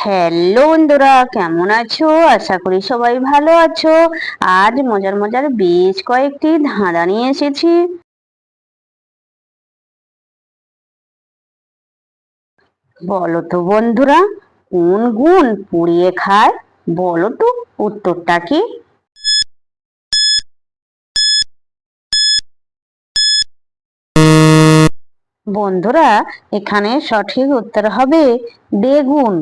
Hello বন্ধুরা, কেমন আছো? আশা করি সবাই ভালো আছো। আজ মজার মজার বেশ কয়েকটি ধাঁধা নিয়ে এসেছি। বলো তো বন্ধুরা, কোন গুণ পুড়িয়ে খায়? বলো তো উত্তরটা কি? বন্ধুরা, এখানে সঠিক উত্তর হবে বেগুন।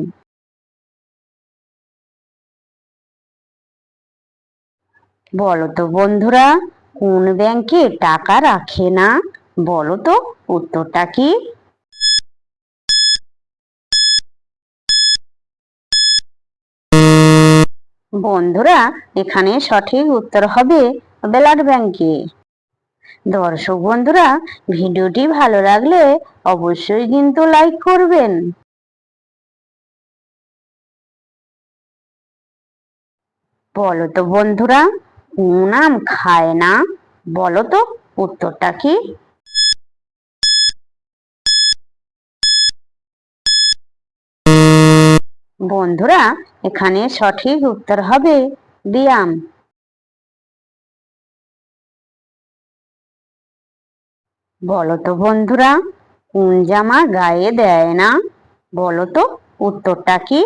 বলো তো বন্ধুরা, কোন ব্যাংকে টাকা রাখে না? বলো তো উত্তরটা কি? বন্ধুরা, এখানে সঠিক উত্তর হবে ব্লাড ব্যাংকে। দর্শক বন্ধুরা, ভিডিওটি ভালো লাগলে অবশ্যই কিন্তু লাইক করবেন। বলো তো বন্ধুরা কোন আম খায় না? বলো তো, উত্তরটা কি? বন্ধুরা, এখানে সঠিক উত্তর হবে ব্যায়াম বলো তো বন্ধুরা, কোন জামা গায়ে দেয় না? বলতো উত্তরটা কি?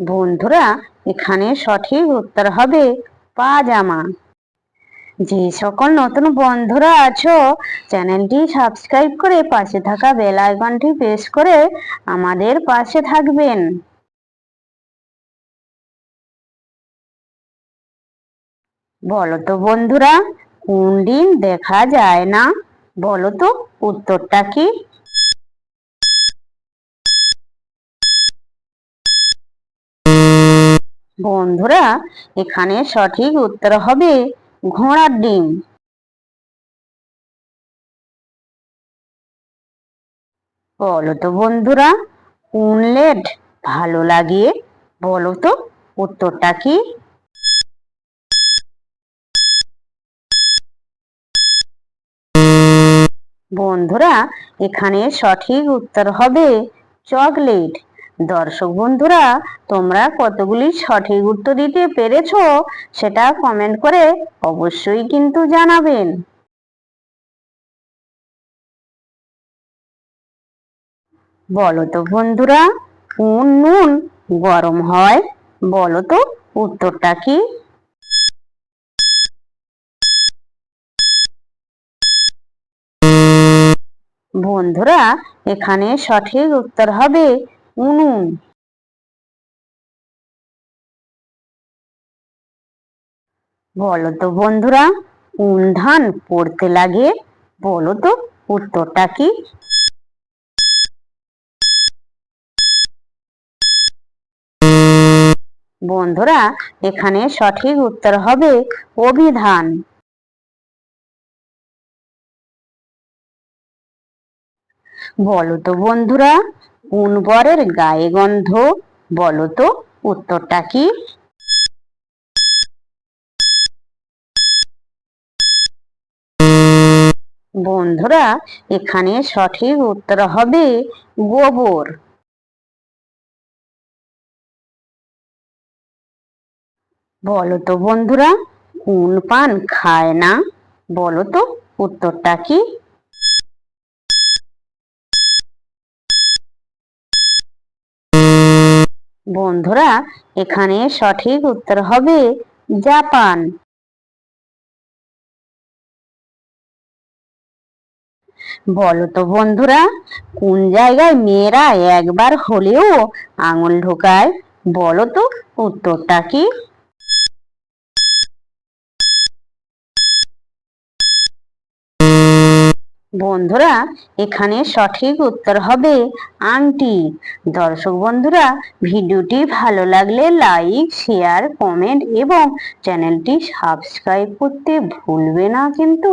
বন্ধুরা, এখানে সঠিক উত্তর হবে পাজামা। যে সকল নতুন বন্ধুরা আছো, চ্যানেলটি সাবস্ক্রাইব করে পাশে থাকা বেল আইকনটি প্রেস করে আমাদের পাশে থাকবেন। বলো তো বন্ধুরা, কোন দিন দেখা যায় না? বলো তো উত্তরটা কি? বন্ধুরা, এখানে সঠিক উত্তর হবে ঘোড়ার ডিম। বলো তো বন্ধুরা, কোন লেট ভালো লাগে বলো তো উত্তরটা কি? বন্ধুরা, এখানে সঠিক উত্তর হবে চকলেট। দর্শক বন্ধুরা, তোমরা কতগুলি সঠিক উত্তর দিতে পেরেছ সেটা কমেন্ট করে অবশ্যই কিন্তু জানাবেন। বলো তো বন্ধুরা কোন নুন গরম হয়, বলো তো উত্তরটা কি? বন্ধুরা, এখানে সঠিক উত্তর হবে উনুন বলো তো বন্ধুরা কোন ধান পড়তে লাগে বলো তো উত্তরটা কি? বন্ধুরা, এখানে সঠিক উত্তর হবে অভিধান। বলো তো বন্ধুরা কোন বরের গায়ে গন্ধ? বলো তো, উত্তরটা কি? বন্ধুরা, এখানে সঠিক উত্তর হবে গোবর। বলো তো বন্ধুরা, কোন পান খায় না? বলো তো, উত্তরটা কি? বন্ধুরা, এখানে সঠিক উত্তর হবে জাপান। বলো তো বন্ধুরা, কোন জায়গায় মেয়েরা একবার হলেও আঙুল ঢোকায়? বলো তো, উত্তরটা কি? বন্ধুরা, এখানে সঠিক উত্তর হবে আংটি। দর্শক বন্ধুরা, ভিডিওটি ভালো লাগলে লাইক, শেয়ার, কমেন্ট এবং চ্যানেলটি সাবস্ক্রাইব করতে ভুলবে না কিন্তু।